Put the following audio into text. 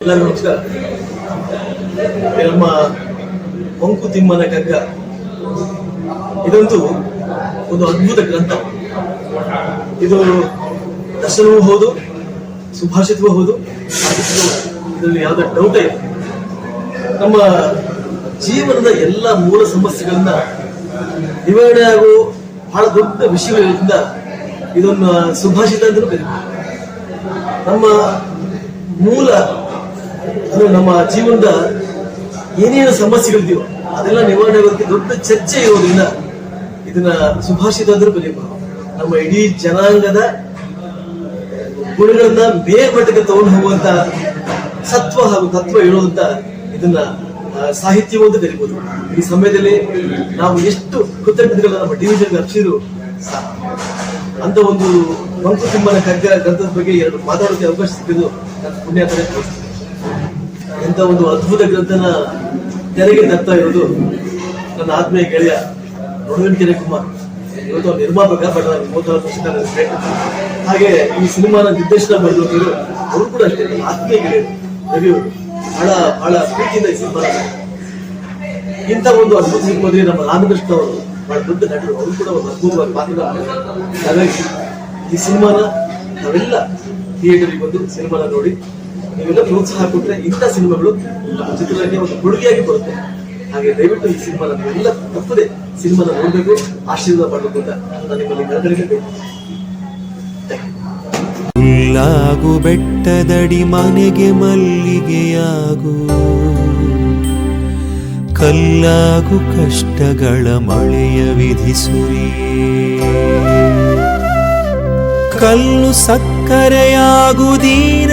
ನಮಸ್ಕಾರ. ನಮ್ಮ ಮಂಕುತಿಮ್ಮನ ಕಗ್ಗ ಇದಂತೂ ಒಂದು ಅದ್ಭುತ ಗ್ರಂಥ. ಇದು ದರ್ಶನವೂ ಹೌದು, ಸುಭಾಷಿತವೂ ಹೌದು. ಇದು ಇದರಲ್ಲಿ ಯಾವುದೇ ಡೌಟೇ ಇಲ್ಲ. ನಮ್ಮ ಜೀವನದ ಎಲ್ಲ ಮೂಲ ಸಮಸ್ಯೆಗಳನ್ನ ನಿವಾರಣೆ ಆಗೋ ಬಹಳ ದೊಡ್ಡ ವಿಷಯಗಳಿಂದ ಇದನ್ನ ಸುಭಾಷಿತ ಅಂತಲೂ ನಮ್ಮ ಮೂಲ ಅದು ನಮ್ಮ ಜೀವನದ ಏನೇನು ಸಮಸ್ಯೆಗಳಿದೆಯೋ ಅದೆಲ್ಲ ನಿವಾರಣೆ ಆಗೋದಕ್ಕೆ ದೊಡ್ಡ ಚರ್ಚೆ ಇರೋದ್ರಿಂದ ಇದನ್ನ ಸುಭಾಷಿತ ಅಂದ್ರೂ ಕಲಿಯಬಹುದು ನಮ್ಮ ಇಡೀ ಜನಾಂಗದ ಗುಣಗಳನ್ನ ಬೇರ್ಪಟ್ಟಕ್ಕೆ ತಗೊಂಡು ಹೋಗುವಂತ ಸತ್ವ ಹಾಗೂ ತತ್ವ ಹೇಳುವಂತ ಇದನ್ನ ಸಾಹಿತ್ಯವು ಅಂತ ಕರಿಬಹುದು ಈ ಸಮಯದಲ್ಲಿ ನಾವು ಎಷ್ಟು ಕೃತಜ್ಞತೆಗಳನ್ನ ನಮ್ಮ ಡಿವಿಜನ್ ಸಾಕು. ಅಂತ ಒಂದು ಮಂಕುತಿಮ್ಮನ ಕಗ್ಗ ಗ್ರಂಥದ ಬಗ್ಗೆ ಎರಡು ಮಾತಾಡೋಕೆ ಅವಕಾಶ ಸಿಕ್ಕಿದ್ದು ನಾನು ಪುಣ್ಯ ಕಡೆ ಎಂತ ಒಂದು ಅದ್ಭುತ ಗ್ರಂಥನ ತೆರೆಗೆ ತರ್ತಾ ಇರೋದು ನನ್ನ ಆತ್ಮೀಯ ಗೆಳೆಯ ಕೆರೆ ಕುಮಾರ್ ಇವತ್ತು ನಿರ್ಮಾಪಕ ಬಟ್ ನನ್ನ ಹಾಗೆ ಈ ಸಿನಿಮಾನ ನಿರ್ದೇಶನ ಮಾಡಿದ್ರು ಅವರು ಕೂಡ ಅಷ್ಟೇ, ನನ್ನ ಆತ್ಮೀಯ ಗೆಳೆಯರು ರವಿಯವರು ಬಹಳ ಬಹಳ ಪ್ರೀತಿಯಿಂದ ಈ ಸಿನಿಮಾ ಇಂಥ ಒಂದು ಅದ್ಭುತ ಸಿನಿಮಾದಲ್ಲಿ ನಮ್ಮ ರಾಮಕೃಷ್ಣ ಅವರು, ಬಹಳ ದೊಡ್ಡ ನಟರು, ಅವರು ಕೂಡ ಒಂದು ಅದ್ಭುತವಾಗಿ ಪಾತ್ರ ಹಾಗಾಗಿ ಈ ಸಿನಿಮಾನ ನಾವೆಲ್ಲ ಥಿಯೇಟರ್ಗೆ ಬಂದು ಸಿನಿಮಾನ ನೋಡಿ ನೀವೆಲ್ಲ ಪ್ರೋತ್ಸಾಹ ಕೊಟ್ಟರೆ ಇಂಥ ಸಿನಿಮಾಗಳು ಚಿತ್ರರಂಗಕ್ಕೆ ಒಂದು ಕೊಡುಗೆಯಾಗಿ ಬರುತ್ತೆ. ಹಾಗೆ ದಯವಿಟ್ಟು ಈ ಸಿನಿಮಾನ ಎಲ್ಲ ತಪ್ಪದೆ ಸಿನಿಮಾನ ನೋಡಬೇಕು, ಆಶೀರ್ವಾದ ಮಾಡಬೇಕು ಅಂತ ನಾನು ನಿಮ್ಮಲ್ಲಿ ಕರೆದರಿಗೆ ಹುಲ್ಲಾಗು ಬೆಟ್ಟದಡಿ ಮನೆಗೆ ಮಲ್ಲಿಗೆಯಾಗು. ಕಲ್ಲಾಗು ಕಷ್ಟಗಳ ಮಳೆಯ ವಿಧಿಸುರಿ ಕಲ್ಲು ಸಕ್ಕರೆಯಾಗು ದೀನ